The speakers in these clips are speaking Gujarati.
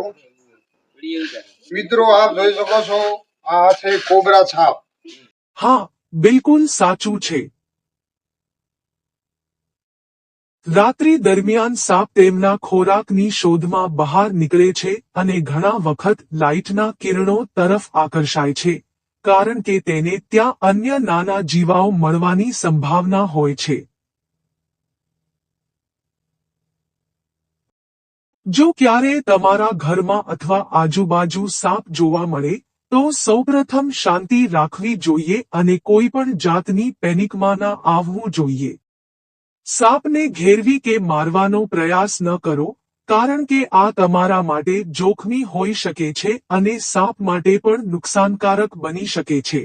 કહું મિત્રો, આપ જોઈ શકો છો, આ છે કોબરા છાપ. હા, બિલકુલ સાચું છે. રાત્રિ દરમિયાન સાપ તેમના ખોરાકની શોધમાં બહાર નીકળે છે અને ઘણા વખત લાઇટના કિરણો તરફ આકર્ષાય છે, કારણ કે તેને ત્યાં અન્ય નાના જીવાઓ મળવાની સંભાવના હોય છે. જો ક્યારે તમારા ઘરમાં અથવા આજુબાજુ સાપ જોવા મળે, તો સૌપ્રથમ શાંતિ રાખવી જોઈએ અને કોઈ પણ જાતની પેનિકમાં ના આવવું જોઈએ. સાપને ઘેરવી કે મારવાનો પ્રયાસ ન કરો, કારણ કે આ તમારા માટે જોખમી હોઈ શકે છે અને સાપ માટે પણ નુકસાનકારક બની શકે છે.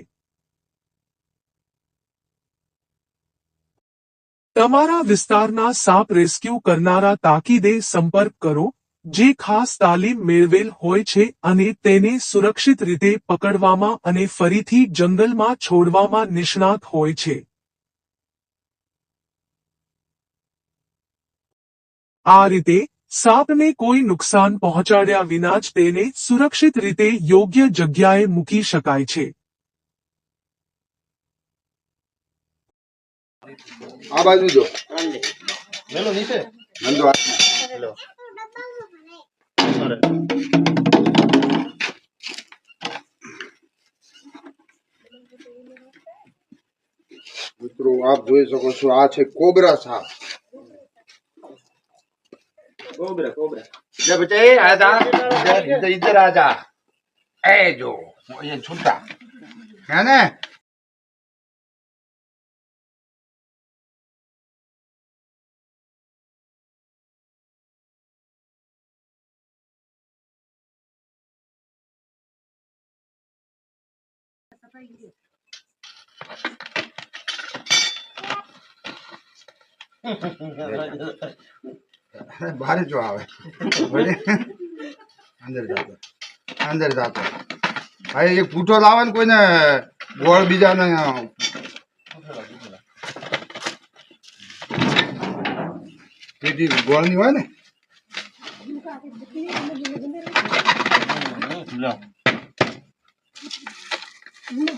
તમારા વિસ્તારના સાપ રેસ્ક્યુ કરનારા તાકીદે સંપર્ક કરો જે ખાસ તાલીમ મેળવેલ હોય છે અને તેને સુરક્ષિત રીતે પકડવામાં અને ફરીથી જંગલમાં છોડવામાં નિષ્ણાત હોય છે આ રીતે સાપને કોઈ નુકસાન પહોંચાડ્યા વિના જ તેને સુરક્ષિત રીતે યોગ્ય જગ્યાએ મૂકી શકાય છે આ બાજુ જો મેલો નીચે નંદુ હાથમાં. હેલો મિત્રો આપ જોઈ શકો છો આ છે કોબરા છાપ કોબરા કોબરા લે બચ્ચા એ આજા ઇધર ઇધર આજા એ જો એ છૂટા હે ને બારે જો આવે. અંદર જાતો. અંદર જાતો. ભાઈ એક પૂઠો લાવે ને કોઈને ગોળ બીજાને પેટી ગોળની હોય ને? No, no, no,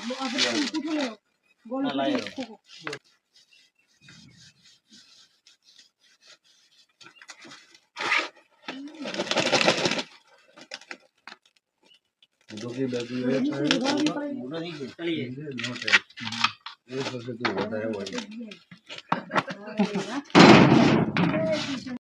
no, no,